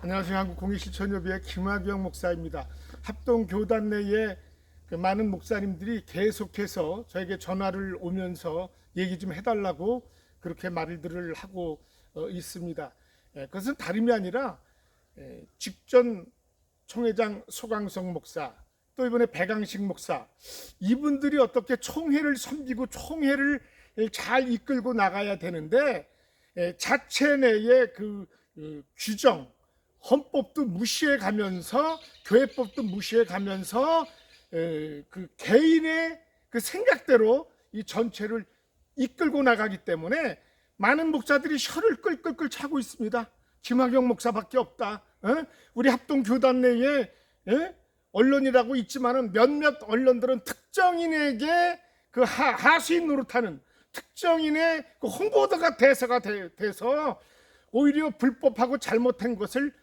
안녕하세요. 한국공익실천협의회 김학영 목사입니다. 합동교단 내에 그 많은 목사님들이 계속해서 저에게 전화를 오면서 얘기 좀 해달라고 그렇게 말들을 하고 어, 있습니다. 예, 그것은 다름이 아니라 예, 직전 총회장 소강성 목사 또 이번에 배강식 목사 이분들이 어떻게 총회를 섬기고 총회를 잘 이끌고 나가야 되는데 예, 자체 내의 그, 그 규정 헌법도 무시해 가면서 교회법도 무시해 가면서 에, 그 개인의 그 생각대로 이 전체를 이끌고 나가기 때문에 많은 목사들이 혀를 끌끌끌 차고 있습니다. 김학영 목사밖에 없다. 어? 우리 합동 교단 내에 에? 언론이라고 있지만은 몇몇 언론들은 특정인에게 그 하, 하수인 노릇하는 특정인의 그 홍보도가 대사가 돼, 돼서 오히려 불법하고 잘못한 것을 예,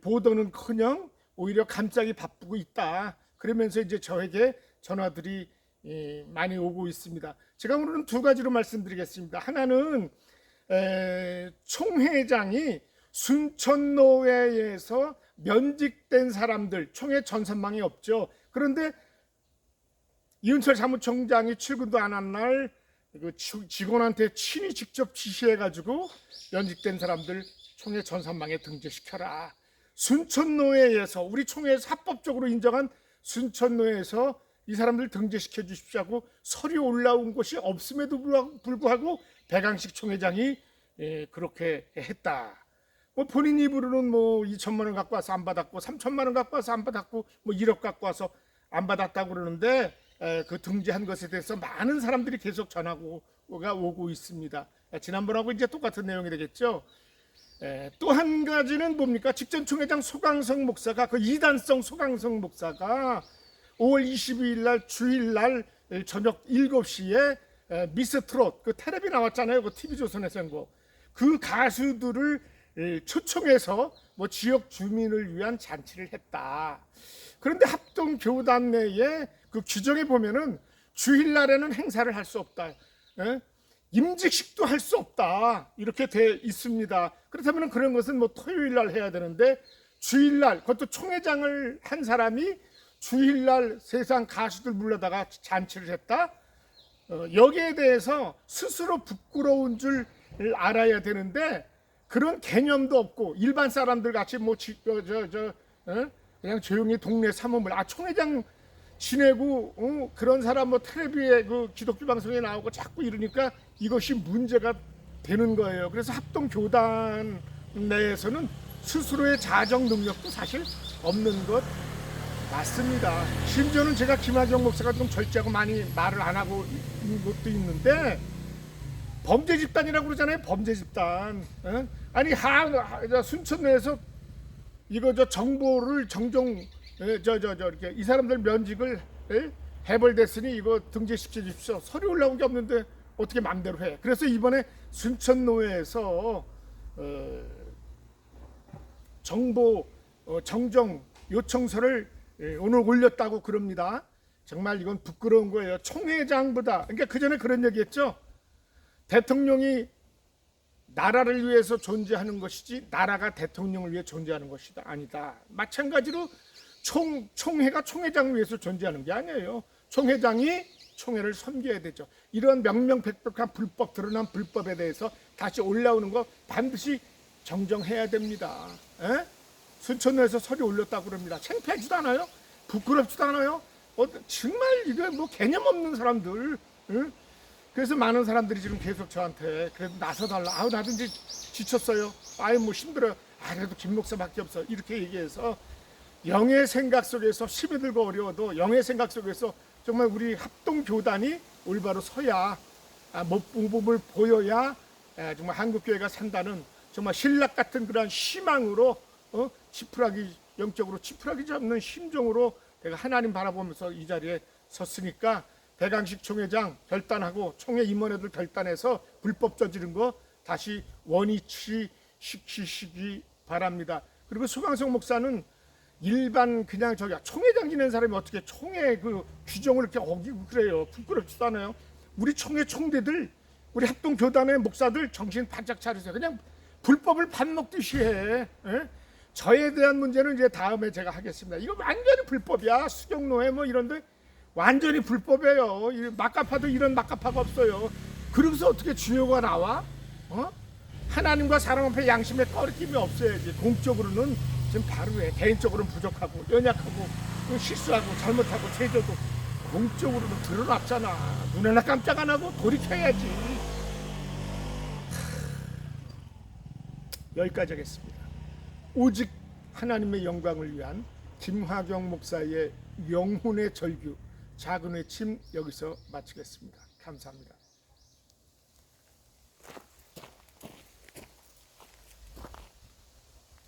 보도는커녕 오히려 감싸기 바쁘고 있다. 그러면서 이제 저에게 전화들이 예, 많이 오고 있습니다. 제가 오늘은 두 가지로 말씀드리겠습니다. 하나는 에, 총회장이 순천노회에서 면직된 사람들 총회 전선망이 없죠. 그런데 이은철 사무총장이 출근도 안 한날그 직원한테 친히 직접 지시해가지고 면직된 사람들 총회 전선망에 등재시켜라. 순천노회에서 우리 총회에서 합법적으로 인정한 순천노회에서 이 사람들 등재시켜 주십시오 하고 서류 올라온 것이 없음에도 불구하고 배강식 총회장이 예, 그렇게 했다. 뭐 본인 입으로는 뭐 2천만 원 갖고 와서 안 받았고 3천만 원 갖고 와서 안 받았고 뭐 1억 갖고 와서 안 받았다고 그러는데 에, 그 등재한 것에 대해서 많은 사람들이 계속 전하고가 오고 있습니다. 에, 지난번하고 이제 똑같은 내용이 되겠죠. 또 한 가지는 뭡니까? 직전 총회장 소강성 목사가 그 이단성 소강성 목사가 5월 22일 날 주일 날 저녁 7시에 미스 트롯 그 텔레비 나왔잖아요. 그 TV 조선에서 한 거. 그 가수들을 초청해서 뭐 지역 주민을 위한 잔치를 했다. 그런데 합동 교단 내에 그 규정에 보면은 주일 날에는 행사를 할 수 없다. 예? 임직식도 할 수 없다. 이렇게 돼 있습니다. 그렇다면 그런 것은 뭐 토요일 날 해야 되는데 주일 날 그것도 총회장을 한 사람이 주일 날 세상 가수들 불러다가 잔치를 했다. 어, 여기에 대해서 스스로 부끄러운 줄 알아야 되는데 그런 개념도 없고 일반 사람들 같이 뭐저저 어? 그냥 조용히 동네 사무물 아 총회장 지내고 어? 그런 사람 뭐 텔레비에 그 기독교 방송에 나오고 자꾸 이러니까 이것이 문제가 되는 거예요. 그래서 합동 교단 내에서는 스스로의 자정 능력도 사실 없는 것 맞습니다. 심지어는 제가 김하정 목사가 좀 절제하고 많이 말을 안 하고 있는 것도 있는데 범죄 집단이라고 그러잖아요. 범죄 집단. 어? 아니 하 순천에서 이거 저 정보를 정정 저저 저 이렇게 이 사람들 면직을 에? 해벌됐으니 이거 등재시켜 주십시오. 서류 올라온 게 없는데 어떻게 마음대로 해? 그래서 이번에 순천노회에서 어, 정보 어, 정정 요청서를 예, 오늘 올렸다고 그럽니다. 정말 이건 부끄러운 거예요. 총회장보다 그러니까 그 전에 그런 얘기했죠. 대통령이 나라를 위해서 존재하는 것이지 나라가 대통령을 위해 존재하는 것이다 아니다. 마찬가지로 총 총회가 총회장을 위해서 존재하는 게 아니에요. 총회장이 총회를 섬겨야 되죠. 이런 명명백백한 불법 드러난 불법에 대해서 다시 올라오는 거 반드시 정정해야 됩니다. 에? 순천에서 서류 올렸다고 그럽니다. 창피하지도 않아요? 부끄럽지도 않아요? 어, 정말 이거 뭐 개념 없는 사람들. 에? 그래서 많은 사람들이 지금 계속 저한테 그래도 나서달라. 아우 나도 이제 지쳤어요. 아유 뭐 힘들어요. 아 그래도 김 목사밖에 없어. 이렇게 얘기해서 영의 생각 속에서 시비 들고 어려워도 영의 생각 속에서 정말 우리 합동 교단이 올바로 서야 아, 모범을 보여야 아, 정말 한국 교회가 산다는 정말 신락 같은 그런 희망으로 어? 지푸라기 영적으로 지푸라기 잡는 심정으로 내가 하나님 바라보면서 이 자리에 섰으니까 대강식 총회장 결단하고 총회 임원회들 결단해서 불법 저지른 거 다시 원위치 시키시기 바랍니다. 그리고 수강성 목사는 일반 그냥 저기 총회장 지낸 사람이 어떻게 총회 그 규정을 이렇게 어기고 그래요. 부끄럽지도 않아요. 우리 총회 총대들 우리 합동 교단의 목사들 정신 바짝 차리세요. 그냥 불법을 밥 먹듯이 해. 에? 저에 대한 문제는 이제 다음에 제가 하겠습니다. 이거 완전히 불법이야. 수경노예 뭐 이런데 완전히 불법이에요. 이 막가파도 이런 막가파가 없어요. 그러고서 어떻게 주요가 나와? 어? 하나님과 사람 앞에 양심에 꺼리낌이 없어야지. 공적으로는 지금 바로 해. 개인적으로는 부족하고 연약하고 또 실수하고 잘못하고 죄져도 공적으로는 드러났잖아. 눈에나 깜짝 안 하고 돌이켜야지. 하, 여기까지 하겠습니다. 오직 하나님의 영광을 위한 김화경 목사의 영혼의 절규 작은 외침 여기서 마치겠습니다. 감사합니다.